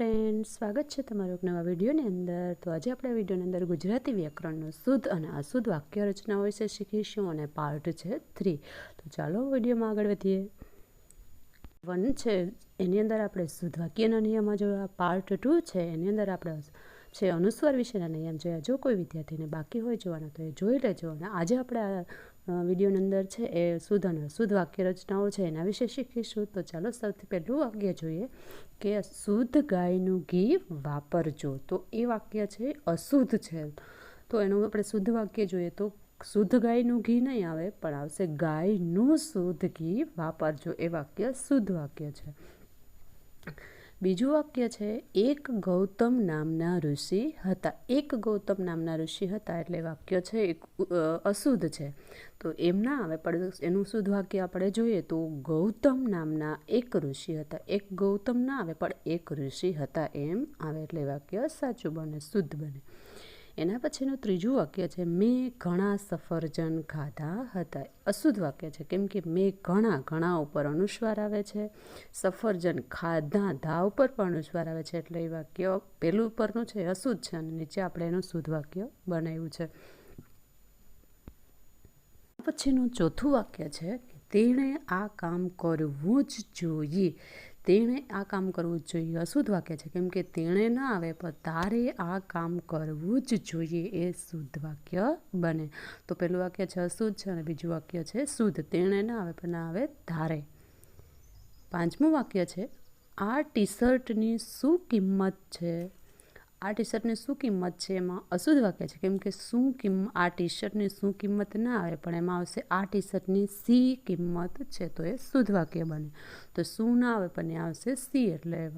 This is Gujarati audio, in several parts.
ફ્રેન્ડ સ્વાગત છે તમારો એક નવા વિડીયોની અંદર. તો આજે આપણે વિડીયોની અંદર ગુજરાતી વ્યાકરણનું શુદ્ધ અને અશુદ્ધ વાક્ય રચનાઓ વિશે શીખીશું અને પાર્ટ છે થ્રી તો ચાલો વિડીયોમાં આગળ વધીએ. વન છે, એની અંદર આપણે શુદ્ધ વાક્યના નિયમો જોયા. પાર્ટ ટુ છે, એની અંદર આપણે છે, અનુસ્વાર વિશેના નિયમ જોયા. જો કોઈ વિદ્યાર્થીને બાકી હોય જોવાના, તો એ જોઈ લેજો. અને આજે આપણે વિડીયોની અંદર છે એ શુદ્ધ અને અશુદ્ધ વાક્ય રચનાઓ છે. એના વિશે શીખીશું. તો ચાલો સૌથી પહેલું વાક્ય જોઈએ કે શુદ્ધ ગાયનું ઘી વાપરજો. તો એ વાક્ય છે અશુદ્ધ છે. તો એનું આપણે શુદ્ધ વાક્ય જોઈએ તો શુદ્ધ ગાયનું ઘી નહીં આવે, પણ આવશે ગાયનું શુદ્ધ ઘી વાપરજો. એ વાક્ય શુદ્ધ વાક્ય છે. બીજું વાક્ય છે, એક ગૌતમ નામના ઋષિ હતા. એક ગૌતમ નામના ઋષિ હતા એટલે વાક્ય છે, એક અશુદ્ધ છે. તો એમ ના આવે પણ એનું શુદ્ધ વાક્ય આપણે જોઈએ તો, ગૌતમ નામના એક ઋષિ હતા. એક ગૌતમ ના આવે, પણ એક ઋષિ હતા એમ આવે એટલે વાક્ય સાચું બને, શુદ્ધ બને. એના પછીનું ત્રીજું વાક્ય છે, મેં ઘણા સફરજન ખાધા હતા. અશુદ્ધ વાક્ય છે, કેમ કે મેં ઘણા ઘણા ઉપર અનુસ્વાર આવે છે. સફરજન ખાધા ધા ઉપર પણ અનુસ્વાર આવે છે. એટલે એ વાક્ય પહેલું ઉપરનું છે, અશુદ્ધ છે, અને નીચે આપણે એનું શુદ્ધ વાક્ય બનાવ્યું છે. પછીનું ચોથું વાક્ય છે તેણે આ કામ કરવું જ જોઈએ. તેણે આ કામ કરવું જ જોઈએ. અશુદ્ધ વાક્ય છે. કેમ કે તેણે ન આવે, પણ તારે આ કામ કરવું જ જોઈએ. એ શુદ્ધ વાક્ય બને. તો પેલું વાક્ય છે, અશુદ્ધ છે અને બીજું વાક્ય છે, શુદ્ધ. તેણે ન આવે, પણ ના આવે તારે પાંચમું વાક્ય છે, આ ટી શર્ટની શું કિંમત છે? આ ટી શર્ટની શું કિંમત છે? એમાં અશુદ્ધ વાક્ય છે, કેમ કે શું કિંમ, આ ટી શર્ટની શું કિંમત ના આવે, પણ એમાં આવશે આ ટી શર્ટની સી કિંમત છે, તો એ શુદ્ધ વાક્ય બને. તો શું ના આવે, પણ એ આવશે સી, એટલે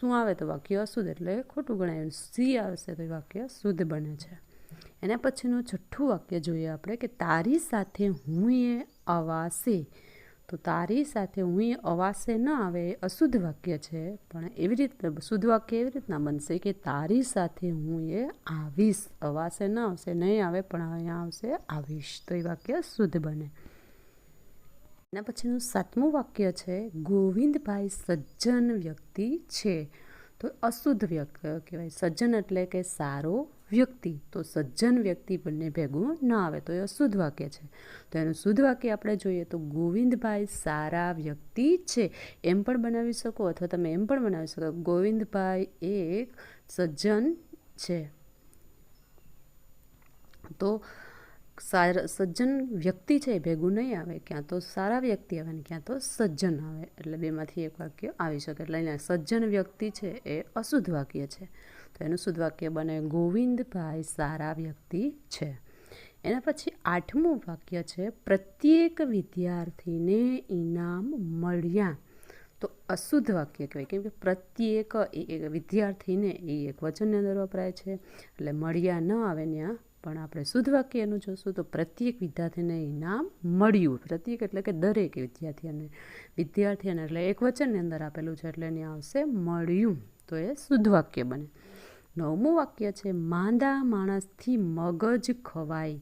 શું આવે તો વાક્ય અશુદ્ધ, એટલે ખોટું ગણાય. સી આવશે તો એ વાક્ય શુદ્ધ બને છે. એના પછીનું છઠ્ઠું વાક્ય જોઈએ આપણે કે તારી સાથે હું એ અવાસે તો તારી સાથે હું અવાસે ન આવે એ અશુદ્ધ વાક્ય છે. પણ એવી રીતે, શુદ્ધ વાક્ય એવી રીતના બનશે કે તારી સાથે હું એ આવીશ. અવાસે ન આવશે, નહીં આવે, પણ અહીંયા આવશે, આવીશ. તો એ વાક્ય શુદ્ધ બને. એના પછીનું સાતમું વાક્ય છે, ગોવિંદભાઈ સજ્જન વ્યક્તિ છે. તો અશુદ્ધ વ્યક્તિ કહેવાય. સજ્જન એટલે કે સારો વ્યક્તિ, તો સજ્જન વ્યક્તિ બંને ભેગું ન આવે, તો એ અશુદ્ધ વાક્ય છે. તો એનું શુદ્ધ વાક્ય આપણે જોઈએ તો ગોવિંદભાઈ સારા વ્યક્તિ છે. એમ પણ બનાવી શકો અથવા તમે એમ પણ બનાવી શકો. ગોવિંદભાઈ એક સજ્જન છે. તો સારા, સજ્જન વ્યક્તિ છે એ ભેગું નહીં આવે, ક્યાં તો સારા વ્યક્તિ આવે ને ક્યાં તો સજ્જન આવે. એટલે બેમાંથી એક વાક્ય આવી શકે. એટલે સજ્જન વ્યક્તિ છે એ અશુદ્ધ વાક્ય છે. તો એનું શુદ્ધ વાક્ય બને, ગોવિંદભાઈ સારા વ્યક્તિ છે. એના પછી આઠમું વાક્ય છે, પ્રત્યેક વિદ્યાર્થીને ઇનામ મળ્યા. તો અશુદ્ધ વાક્ય કહેવાય. કેમ કે પ્રત્યેક વિદ્યાર્થીને એ એક વચનની અંદર વપરાય છે. એટલે મળ્યા ન આવે ત્યાં પણ આપણે શુદ્ધ વાક્યનું જોશું તો પ્રત્યેક વિદ્યાર્થીને ઇનામ મળ્યું. પ્રત્યેક એટલે કે દરેક વિદ્યાર્થીને. વિદ્યાર્થીને એટલે એક વચનની અંદર આપેલું છે એટલે એની આવશે મળ્યું. તો એ શુદ્ધ વાક્ય બને. નવમું વાક્ય છે, માંદા માણસથી મગજ ખવાય.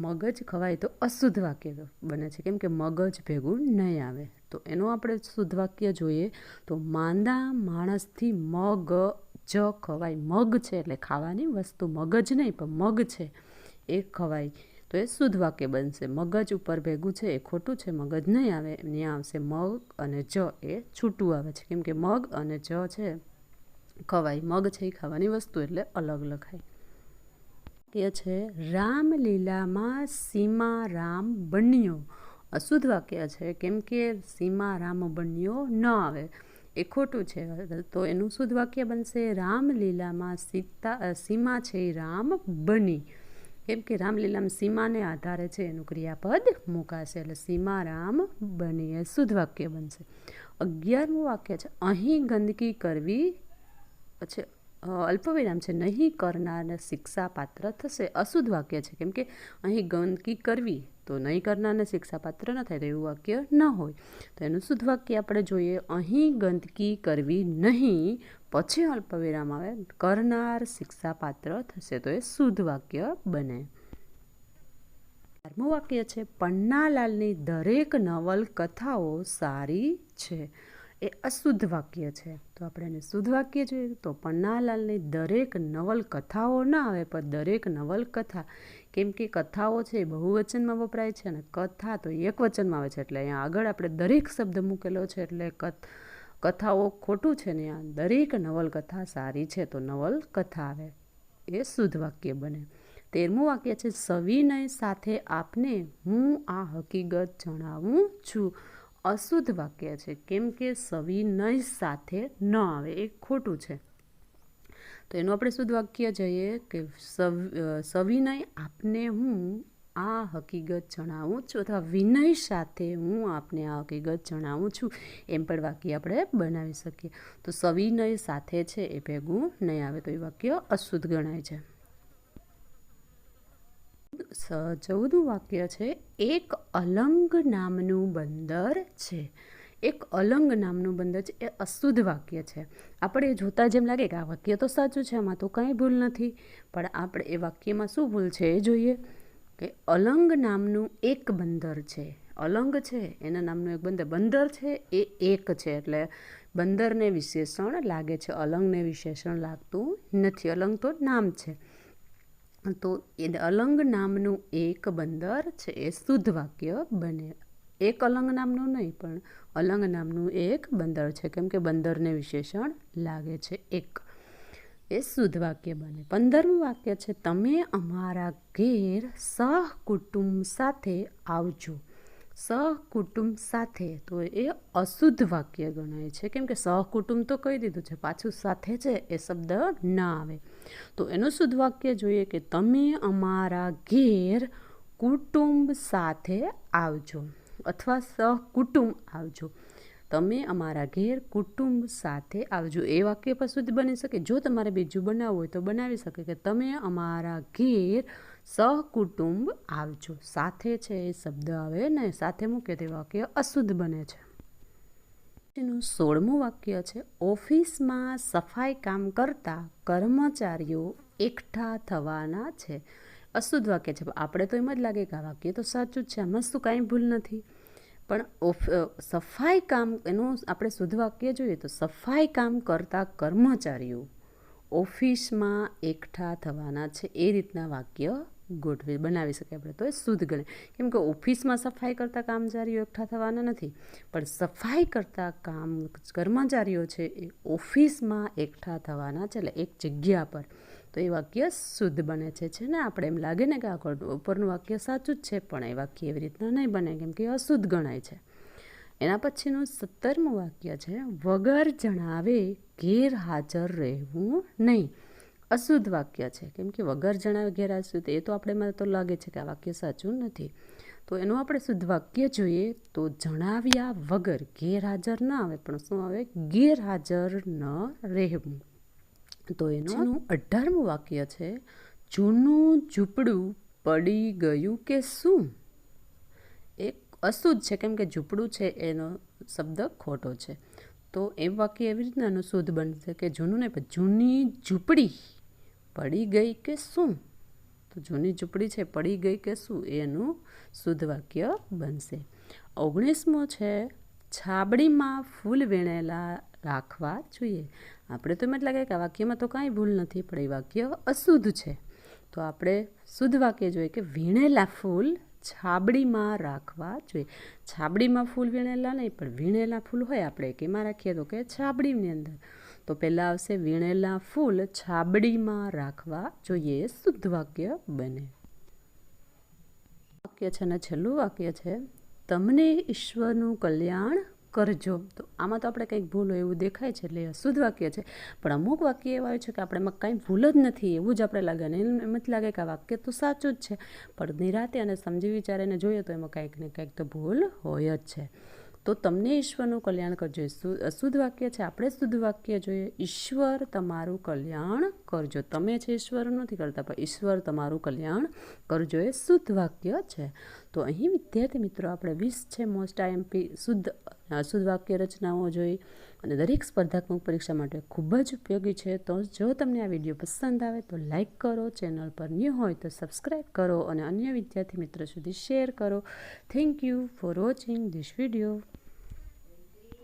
મગજ ખવાય તો અશુદ્ધ વાક્ય બને છે. કેમ કે મગજ ભેગું નહીં આવે. તો એનું આપણે શુદ્ધ વાક્ય જોઈએ તો માંદા માણસથી મગ જ ખવાય. મગ છે એટલે ખાવાની વસ્તુ. મગજ નહીં, પણ મગ છે, એ ખવાય. તો એ શુદ્ધ વાક્ય બનશે. મગજ ઉપર ભેગું છે, એ ખોટું છે, મગજ નહીં આવે, ત્યાં આવશે. મગ અને જ એ છૂટું આવે છે. કેમ કે મગ અને જ છે ખવાય. મગ છે એ ખાવાની વસ્તુ એટલે અલગ લખાય. કે છે, રામલીલામાં સીમા રામ બન્યો. અશુદ્ધ વાક્ય છે, કેમ કે સીમા રામ બન્યો ન આવે. એ ખોટું છે. તો એનું શુદ્ધ વાક્ય બનશે, રામલીલામાં સીતા સીમા છે એ રામ બની. કેમ કે રામલીલામાં સીમાને આધારે છે, એનું ક્રિયાપદ મુકાશે એટલે સીમા રામ બની એ શુદ્ધ વાક્ય બનશે. અગિયારમું વાક્ય છે, અહીં ગંદકી કરવી પછી અલ્પવિરામ છે, નહીં કરનારને શિક્ષાપાત્ર થશે. અશુદ્ધ વાક્ય છે, કેમ કે અહીં ગંદકી કરવી તો નહીં કરનારને શિક્ષાપાત્ર ન થાય, તો એવું વાક્ય ન હોય. તો એનું શુદ્ધ વાક્ય આપણે જોઈએ, અહીં ગંદકી કરવી નહીં, પછી અલ્પવિરામ આવે, કરનાર શિક્ષાપાત્ર થશે, તો એ શુદ્ધ વાક્ય બને. બારમું વાક્ય છે, પન્નાલાલની દરેક નવલકથાઓ સારી છે. એ અશુદ્ધ વાક્ય છે. તો આપણે એને શુદ્ધ વાક્ય જોઈએ તો પન્નાલાલની દરેક નવલકથાઓ ના આવે, પણ દરેક નવલકથા, કેમ કે કથાઓ છે એ બહુવચનમાં વપરાય છે અને કથા તો એક વચનમાં આવે છે. એટલે અહીંયા આગળ આપણે દરેક શબ્દ મૂકેલો છે, એટલે કથાઓ ખોટું છે ને આ દરેક નવલકથા સારી છે, તો નવલકથા આવે. એ શુદ્ધ વાક્ય બને. તેરમું વાક્ય છે, સવિનય સાથે આપને હું આ હકીકત જણાવું છું. અશુદ્ધ વાક્ય છે. કેમ કે સવિનય સાથે ન આવે. એ ખોટું છે. તો એનું આપણે શુદ્ધ વાક્ય જઈએ કે સવિનય આપને હું આ હકીકત જણાવું છું અથવા વિનય સાથે હું આપને આ હકીકત જણાવું છું. એમ પણ વાક્ય આપણે બનાવી શકીએ. તો સવિનય સાથે છે એ ભેગું નહીં આવે. તો એ વાક્ય અશુદ્ધ ગણાય છે. ચૌદું વાક્ય છે, એક અલંગ નામનું બંદર છે. એક અલંગ નામનું બંદર છે, એ અશુદ્ધ વાક્ય છે. આપણે જોતા જેમ લાગે કે આ વાક્ય તો સાચું છે, આમાં તો કંઈ ભૂલ નથી. પણ આપણે એ વાક્યમાં શું ભૂલ છે એ જોઈએ. કે અલંગ નામનું એક બંદર છે. અલંગ છે, એના નામનું એક બંદર. બંદર છે, એ એક છે, એટલે બંદરને વિશેષણ લાગે છે. અલંગને વિશેષણ લાગતું નથી. અલંગ તો નામ છે. તો એ અલંગ નામનું એક બંદર છે, એ શુદ્ધ વાક્ય બને. એક અલંગ નામનું નહીં, પણ અલંગ નામનું એક બંદર છે, કેમ કે બંદરને વિશેષણ લાગે છે, એક. એ શુદ્ધ વાક્ય બને. પંદરમું વાક્ય છે, તમે અમારા ઘેર સહકુટુંબ સાથે આવજો. સહકુટુંબ સાથે. તો એ અશુદ્ધ વાક્ય ગણાય છે. કેમ કે સહકુટુંબ તો કહી દીધું છે, પાછું સાથે છે એ શબ્દ ના આવે. તો એનું શુદ્ધ વાક્ય જોઈએ કે તમે અમારા ઘેર કુટુંબ સાથે આવજો અથવા સહકુટુંબ આવજો. તમે અમારા ઘેર કુટુંબ સાથે આવજો. એ વાક્ય પણ શુદ્ધ બની શકે. જો તમારે બીજું બનાવવું હોય તો બનાવી શકે કે તમે અમારા ઘેર સહકુટુંબ આવજો. સાથે છે એ શબ્દ આવે ને, સાથે મૂકે તે વાક્ય અશુદ્ધ બને છે. એનું સોળમું વાક્ય છે, ઓફિસમાં સફાઈ કામ કરતા કર્મચારીઓ એકઠા થવાના છે. અશુદ્ધ વાક્ય છે. આપણે તો એમ જ લાગે કે આ વાક્ય તો સાચું જ છે. આમાં શું કાંઈ ભૂલ નથી. પણ સફાઈ કામ, એનું આપણે શુદ્ધ વાક્ય જોઈએ તો સફાઈ કામ કરતા કર્મચારીઓ ઓફિસમાં એકઠા થવાના છે એ રીતના વાક્ય ગોઠવી બનાવી શકીએ આપણે. તો એ શુદ્ધ ગણે કેમ કે ઓફિસમાં સફાઈ કરતા કામચારીઓ એકઠા થવાના નથી, પણ સફાઈ કરતા કામ કર્મચારીઓ છે એ ઓફિસમાં એકઠા થવાના છે, એટલે એક જગ્યા પર. તો એ વાક્ય શુદ્ધ બને છે છે ને? આપણે એમ લાગે ને કે આ ઉપરનું વાક્ય સાચું જ છે, પણ એ વાક્ય એવી રીતના નહીં બને, કેમ કે અશુદ્ધ ગણાય છે. એના પછીનું સત્તરમું વાક્ય છે, વગર જણાવે ગેરહાજર રહેવું નહીં. અશુદ્ધ વાક્ય છે. કેમ કે વગર જણાવે ગેરહાજર એ તો આપણે, મને તો લાગે છે કે આ વાક્ય સાચું નથી. તો એનું આપણે શુદ્ધ વાક્ય જોઈએ, તો જણાવ્યા વગર ગેરહાજર ન આવે, પણ શું આવે? ગેરહાજર ન રહેવું. તો એનું અઢારમું વાક્ય છે, જૂનું ઝૂંપડું પડી ગયું કે શું? એક અશુદ્ધ છે, કેમ કે ઝૂંપડું છે એનો શબ્દ ખોટો છે. તો એ વાક્ય એવી રીતના એનું શુદ્ધ બનશે કે જૂનું નહીં, પણ જૂની ઝૂંપડી પડી ગઈ કે શું? તો જૂની ઝૂંપડી છે, પડી ગઈ કે શું? એનું શુદ્ધ વાક્ય બનશે. ઓગણીસમો છે, છાબડીમાં ફૂલ વીણેલા રાખવા જોઈએ. આપણે તો એમ જ લાગે કે આ વાક્યમાં તો કાંઈ ભૂલ નથી, પણ એ વાક્ય અશુદ્ધ છે. તો આપણે શુદ્ધ વાક્ય જોઈએ કે વીણેલા ફૂલ છાબડીમાં રાખવા જોઈએ. છાબડીમાં ફૂલ વીણેલા નહીં, પણ વીણેલા ફૂલ હોય આપણે કે એમાં રાખીએ તો કે છાબડીની અંદર. તો પહેલાં આવશે વીણેલા ફૂલ છાબડીમાં રાખવા જોઈએ. શુદ્ધ વાક્ય બને. વાક્ય છે અને છેલ્લું વાક્ય છે, તમને ઈશ્વરનું કલ્યાણ કરજો. તો આમાં તો આપણે કંઈક ભૂલ એવું દેખાય છે એટલે અશુદ્ધ વાક્ય છે. પણ અમુક વાક્ય એવા હોય છે કે આપણે એમાં કાંઈ ભૂલ જ નથી, એવું જ આપણે લાગે. અને એમ જ લાગે કે આ વાક્ય તો સાચું જ છે. પણ નિરાતે અને સમજી વિચારીને જોઈએ તો એમાં કંઈક ને કંઈક તો ભૂલ હોય જ છે. તો તમને ઈશ્વરનું કલ્યાણ કરજો. અશુદ્ધ વાક્ય છે. આપણે શુદ્ધ વાક્ય જોઈએ. ઈશ્વર તમારું કલ્યાણ કરજો. તમે છે ઈશ્વર નથી કરતા, પણ ઈશ્વર તમારું કલ્યાણ કરજો. એ શુદ્ધ વાક્ય છે. તો અહીં વિદ્યાર્થી મિત્રો, આપણે વીસ છે મોસ્ટ આઈએમપી શુદ્ધ અશુદ્ધ વાક્ય રચનાઓ જોઈ અને દરેક સ્પર્ધાત્મક પરીક્ષા માટે ખૂબ જ ઉપયોગી છે. તો જો તમને આ વીડિયો પસંદ આવે તો લાઇક કરો, ચેનલ પર ન્યૂ હોય તો સબસ્ક્રાઈબ કરો અને અન્ય વિદ્યાર્થી મિત્રો સુધી શેર કરો. Thank you for watching this video.